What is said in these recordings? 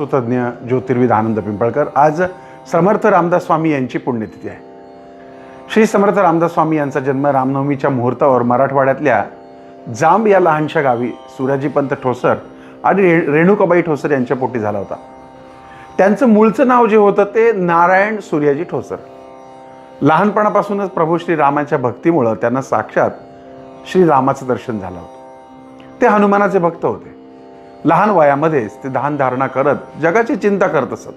वास्तुतज्ञ ज्योतिर्विद आनंद पिंपळकर. आज समर्थ रामदास स्वामी यांची पुण्यतिथी आहे. श्री समर्थ रामदास स्वामी यांचा जन्म रामनवमीच्या मुहूर्तावर मराठवाड्यातल्या जांब या लहानशा गावी सुराजीपंत ठोसर आणि रे रेणुकाबाई ठोसर यांच्या पोटी झाला होता. त्यांचं मूळचं नाव जे होतं ते नारायण सूर्याजी ठोसर. लहानपणापासूनच प्रभू श्रीरामाच्या भक्तीमुळं त्यांना साक्षात श्रीरामाचं दर्शन झालं होतं. ते हनुमानाचे भक्त होते. लहान वयामध्येच ते दान धारणा करत जगाची चिंता करत असत.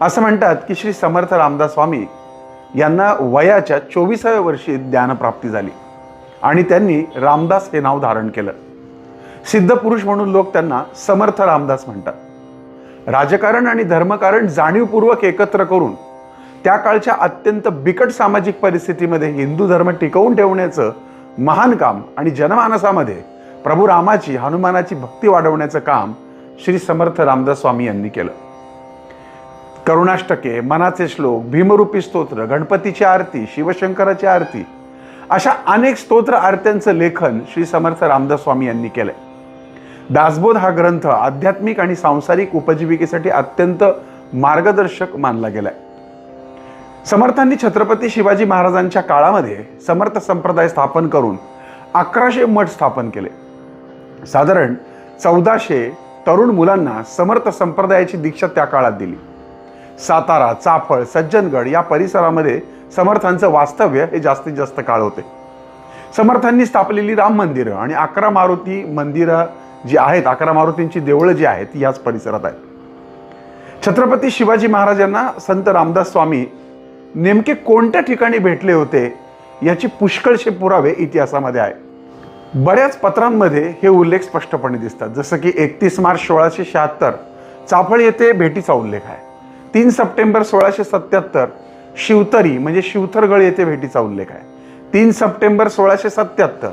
असं म्हणतात की श्री समर्थ रामदास स्वामी यांना वयाच्या चोवीसाव्या वर्षी ज्ञानप्राप्ती झाली आणि त्यांनी रामदास हे नाव धारण केलं. सिद्ध पुरुष म्हणून लोक त्यांना समर्थ रामदास म्हणतात. राजकारण आणि धर्मकारण जाणीवपूर्वक एकत्र करून त्या काळच्या अत्यंत बिकट सामाजिक परिस्थितीमध्ये हिंदू धर्म टिकवून ठेवण्याचं महान काम आणि जनमानसामध्ये प्रभू रामाची हनुमानाची भक्ती वाढवण्याचं काम श्री समर्थ रामदास स्वामी यांनी केलं. करुणाष्टके मनाचे श्लोक भीमरूपी स्तोत्र गणपतीची आरती शिवशंकराची आरती अशा अनेक स्तोत्र आरत्यांचं लेखन श्री समर्थ रामदास स्वामी यांनी केलंय. दासबोध हा ग्रंथ आध्यात्मिक आणि सांसारिक उपजीविकेसाठी अत्यंत मार्गदर्शक मानला गेलाय. समर्थांनी छत्रपती शिवाजी महाराजांच्या काळामध्ये समर्थ संप्रदाय स्थापन करून अकराशे मठ स्थापन केले. साधारण चौदाशे तरुण मुलांना समर्थ संप्रदायाची दीक्षा त्या काळात दिली. सातारा चाफळ सज्जनगड या परिसरामध्ये समर्थांचं वास्तव्य हे जास्तीत जास्त काळ होते. समर्थांनी स्थापलेली राम मंदिरं आणि अकरा मारुती मंदिरं जी आहेत अकरा मारुतींची देवळं जी आहेत ती याच परिसरात आहेत. छत्रपती शिवाजी महाराजांना संत रामदास स्वामी नेमके कोणत्या ठिकाणी भेटले होते याची पुष्कळशे पुरावे इतिहासामध्ये आहे बऱ्याच पत्रांमध्ये हे उल्लेख स्पष्टपणे दिसतात. जसं की एकतीस मार्च सोळाशे शहात्तर चाफळ येथे भेटीचा उल्लेख आहे. तीन सप्टेंबर सोळाशे सत्याहत्तर शिवतरी म्हणजे शिवथरगड येथे भेटीचा उल्लेख आहे. तीन सप्टेंबर सोळाशे सत्याहत्तर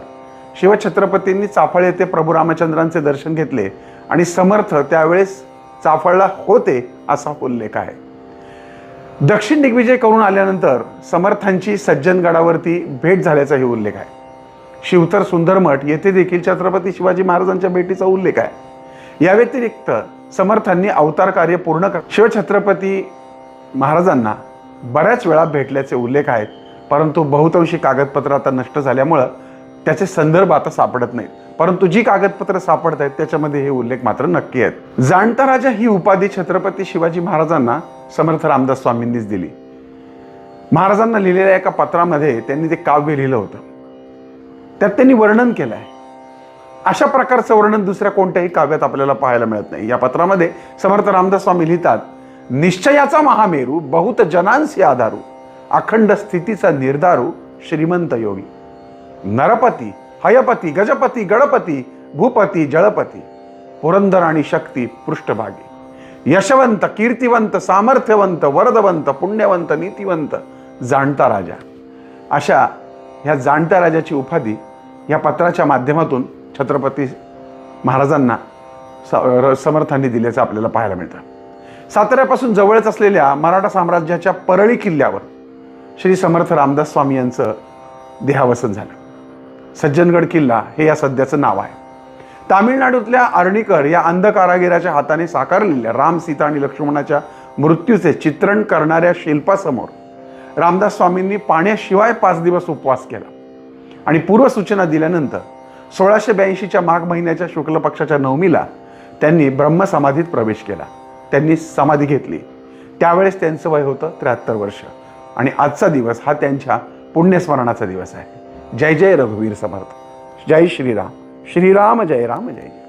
शिवछत्रपतींनी चाफळ येथे प्रभू रामचंद्रांचे दर्शन घेतले आणि समर्थ त्यावेळेस चाफळला होते असा उल्लेख आहे. दक्षिण दिग्विजय करून आल्यानंतर समर्थांची सज्जनगडावरती भेट झाल्याचाही उल्लेख आहे. शिवतर सुंदरमठ येथे देखील छत्रपती शिवाजी महाराजांच्या भेटीचा उल्लेख आहे. या व्यतिरिक्त समर्थांनी अवतार कार्य पूर्ण कर शिवछत्रपती महाराजांना बऱ्याच वेळा भेटल्याचे उल्लेख आहेत. परंतु बहुतांशी कागदपत्र आता नष्ट झाल्यामुळं त्याचे संदर्भ आता सापडत नाहीत. परंतु जी कागदपत्र सापडत आहेत त्याच्यामध्ये हे उल्लेख मात्र नक्की आहेत. जाणता राजा ही उपाधी छत्रपती शिवाजी महाराजांना समर्थ रामदास स्वामींनीच दिली. महाराजांना लिहिलेल्या एका पत्रामध्ये त्यांनी ते काव्य लिहिलं होतं. त्यात त्यांनी वर्णन केलं आहे अशा प्रकारचं वर्णन दुसऱ्या कोणत्याही काव्यात आपल्याला पाहायला मिळत नाही. या पत्रामध्ये समर्थ रामदास स्वामी लिहितात निश्चयाचा महामेरू बहुत जनांसी आधारू अखंड स्थितीचा निर्धारू श्रीमंत योगी. नरपती हयपती गजपती गणपती भूपती जळपती पुरंदर आणि शक्ती पृष्ठभागी. यशवंत कीर्तिवंत सामर्थ्यवंत वरदवंत पुण्यवंत नीतिवंत जाणता राजा. अशा ह्या जाणत्या राजाची उपाधी या पत्राच्या माध्यमातून छत्रपती महाराजांना स- र- समर्थांनी दिल्याचं आपल्याला पाहायला मिळतं. साताऱ्यापासून जवळच असलेल्या मराठा साम्राज्याच्या परळी किल्ल्यावर श्री समर्थ रामदास स्वामी यांचं देहावसन झालं. सज्जनगड किल्ला हे या सध्याचं नाव आहे. तामिळनाडूतल्या अर्णीकर या अंध कारागिराच्या हाताने साकारलेल्या राम सीता आणि लक्ष्मणाच्या मृत्यूचे चित्रण करणाऱ्या शिल्पासमोर रामदास स्वामींनी पाण्याशिवाय पाच दिवस उपवास केला. आणि पूर्वसूचना दिल्यानंतर सोळाशे ब्याऐंशीच्या माघ महिन्याच्या शुक्ल पक्षाच्या नवमीला त्यांनी ब्रह्मसमाधीत प्रवेश केला. त्यांनी समाधी घेतली. त्यावेळेस त्यांचं वय होतं त्र्याहत्तर वर्ष. आणि आजचा दिवस हा त्यांच्या पुण्यस्मरणाचा दिवस आहे. जय जय रघुवीर समर्थ. जय श्रीराम. श्रीराम जय राम जय जय.